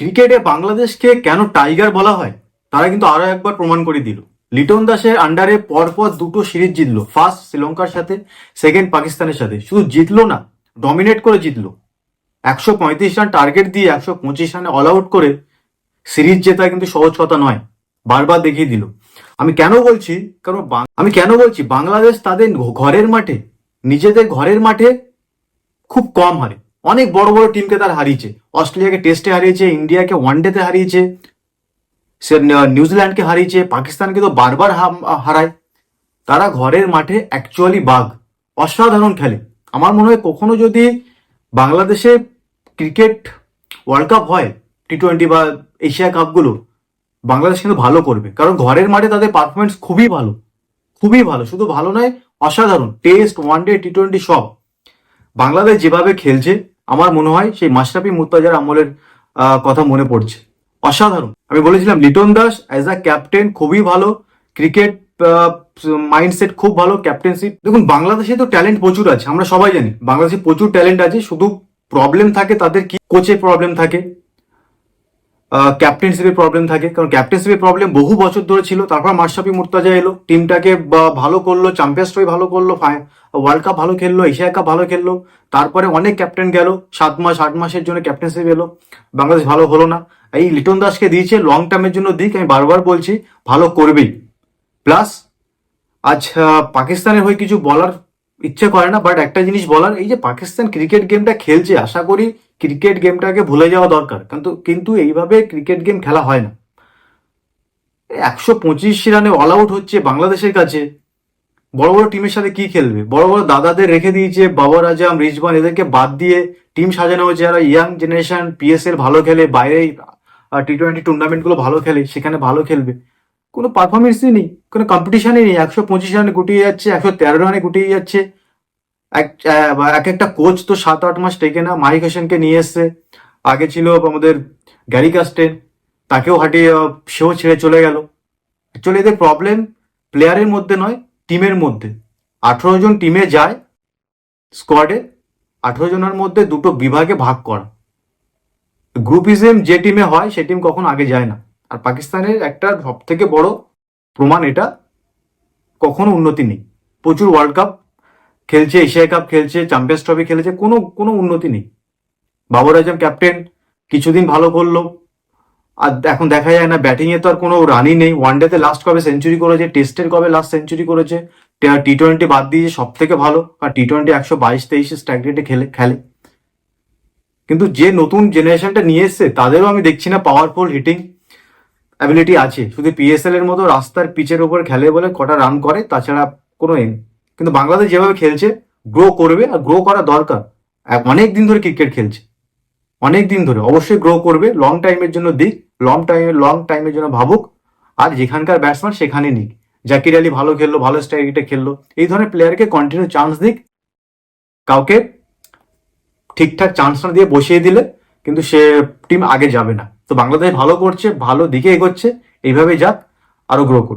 ক্রিকেটে বাংলাদেশকে কেন টাইগার বলা হয়? তারা কিন্তু আরও একবার প্রমাণ করে দিল। লিটন দাসের আন্ডারে পরপর দুটো সিরিজ জিতলো। ফার্স্ট শ্রীলঙ্কার সাথে, সেকেন্ড পাকিস্তানের সাথে। শুধু জিতলো না ডমিনেট করে জিতলো। একশো পঁয়ত্রিশ রান টার্গেট দিয়ে একশো পঁচিশ রানে অল আউট করে সিরিজ জেতা কিন্তু সহজ কথা নয়। বারবার দেখিয়ে দিল। আমি কেন বলছি, কারণ আমি কেন বলছি, বাংলাদেশ তাদের ঘরের মাঠে, নিজেদের ঘরের মাঠে খুব কম হারে। অনেক বড় বড় টিমকে তারা হারিয়েছে। অস্ট্রেলিয়াকে টেস্টে হারিয়েছে, ইন্ডিয়াকে ওয়ানডেতে হারিয়েছে, সে নিউজিল্যান্ডকে হারিয়েছে, পাকিস্তানকে তো বারবার হারায়। তারা ঘরের মাঠে অ্যাকচুয়ালি বাঘ, অসাধারণ খেলে। আমার মনে হয় কখনো যদি বাংলাদেশে ক্রিকেট ওয়ার্ল্ড কাপ হয় টি টোয়েন্টি বা এশিয়া কাপগুলো বাংলাদেশ কিন্তু ভালো করবে। কারণ ঘরের মাঠে তাদের পারফরমেন্স খুবই ভালো খুবই ভালো। শুধু ভালো নয়, অসাধারণ। Test one day T twenty সব। বাংলাদেশ যেভাবে খেলছে আমার মনে হয় সেই মাশরাফি মুর্তাজার আমলের কথা মনে পড়ছে। অসাধারণ। আমি বলেছিলাম, Liton Das as a captain খুবই ভালো ক্রিকেট মাইন্ডসেট খুব ভালো ক্যাপ্টেনশিপ দেখুন, বাংলাদেশে তো ট্যালেন্ট প্রচুর আছে, আমরা সবাই জানি, বাংলাদেশে প্রচুর ট্যালেন্ট আছে, শুধু প্রবলেম থাকে তাদের কি কোচে প্রবলেম থাকে। ক্যাপ্টেন্সিপের প্রবলেম থাকে। কারণ ক্যাপ্টেন্সিপের প্রবলেম বহু বছর ধরে ছিল। তারপর মাশরাফি মুর্তাজা এলো। টিমটাকে ভালো করল চ্যাম্পিয়ন্স ট্রফি ভালো করল ওয়ার্ল্ড কাপ ভালো খেললো, এশিয়া কাপ ভালো খেললো। তারপরে অনেক ক্যাপ্টেন গেল। সাত মাস, আট মাসের জন্য ক্যাপ্টেন্সিপ এলো বাংলাদেশ ভালো হলো না। এই লিটন দাসকে দিয়েছে লং টার্মের জন্য দিক। আমি বারবার বলছি, ভালো করবেই। প্লাস আজ পাকিস্তানের হয়ে কিছু বলার ইচ্ছে করে না বাট একটা জিনিস বলার, এই যে পাকিস্তান ক্রিকেট গেমটা খেলছে, আশা করি ক্রিকেট গেমটাকে ভুলে যাওয়া দরকার। কিন্তু কিন্তু এইভাবে ক্রিকেট গেম খেলা হয় না। একশো পঁচিশ রানে অল আউট হচ্ছে বাংলাদেশের কাছে। বড় বড় টিমের সাথে কি খেলবে? বড় বড় দাদাদের রেখে দিয়েছে বাবর আজম রিজবান এদেরকে বাদ দিয়ে টিম সাজানো হয়েছে। যারা ইয়াং জেনারেশন পিএসএল ভালো খেলে বাইরে টি টোয়েন্টি টুর্নামেন্টগুলো ভালো খেলে, সেখানে ভালো খেলবে। কোনো পারফরমেন্সই নেই, কোনো কম্পিটিশনই নেই। একশো পঁচিশ রানে গুটিয়ে যাচ্ছে, একশো তেরো রানে গুটিয়ে যাচ্ছে। এক এক একটা কোচ তো সাত আট মাস টেকে না, মাহিক হোসেনকে নিয়ে এসছে। আগে ছিল আমাদের গ্যারি কাস্টেন, তাকেও হাঁটিয়ে সেও ছেড়ে চলে গেল। অ্যাকচুয়ালি এদের প্রবলেম প্লেয়ারের মধ্যে নয় টিমের মধ্যে। আঠেরো জন টিমে যায় স্কোয়াডে আঠেরো জনের মধ্যে দুটো বিভাগে ভাগ করা। গ্রুপিজম যে টিমে হয়, সে টিম কখন আগে যায় না। আর পাকিস্তানের একটা সব থেকে বড় প্রমাণ এটা, কখনো উন্নতি নেই। প্রচুর ওয়ার্ল্ড কাপ খেলছে, এশিয়া কাপ খেলছে চ্যাম্পিয়ন্স ট্রফি খেলেছে, কোনো কোনো উন্নতি নেই। বাবর আজম ক্যাপ্টেন কিছুদিন ভালো করল। আর এখন দেখা যায় না ব্যাটিং এ তো আর কোনো রানই নেই। ওয়ানডেতে লাস্ট কবে সেঞ্চুরি করেছে টেস্টের কবে লাস্ট সেঞ্চুরি করেছে? টি টোয়েন্টি বাদ দিয়ে সব থেকে ভালো। আর টি টোয়েন্টি একশো বাইশ, তেইশে স্ট্রাইক রেটে খেলে খেলে। কিন্তু যে নতুন জেনারেশনটা নিয়ে এসছে, তাদেরও আমি দেখছি না পাওয়ারফুল হিটিং অ্যাবিলিটি আছে। শুধু পিএসএল এর মতো রাস্তার পিচের উপর খেলে বলে কটা রান করে, তাছাড়া কোনো। কিন্তু বাংলাদেশ যেভাবে খেলছে গ্রো করবে আর গ্রো করা দরকার। অনেক দিন ধরে ক্রিকেট খেলছে। অনেক দিন ধরে। অবশ্যই গ্রো করবে লং টাইমের জন্য দিক লং টাইম লং টাইমের জন্য ভাবুক। আর যেখানকার ব্যাটসম্যান সেখানে নিক। জাকির আলী ভালো খেললো, ভালো স্ট্রাইকে খেললো। এই ধরনের প্লেয়ারকে কন্টিনিউ চান্স দিক। কাউকে ঠিকঠাক চান্স না দিয়ে বসিয়ে দিলে কিন্তু সে টিম আগে যাবে না। তো বাংলাদেশ ভালো করছে, ভালো দিকে এগোচ্ছে। এইভাবে যাক, আরও গ্রো করুক।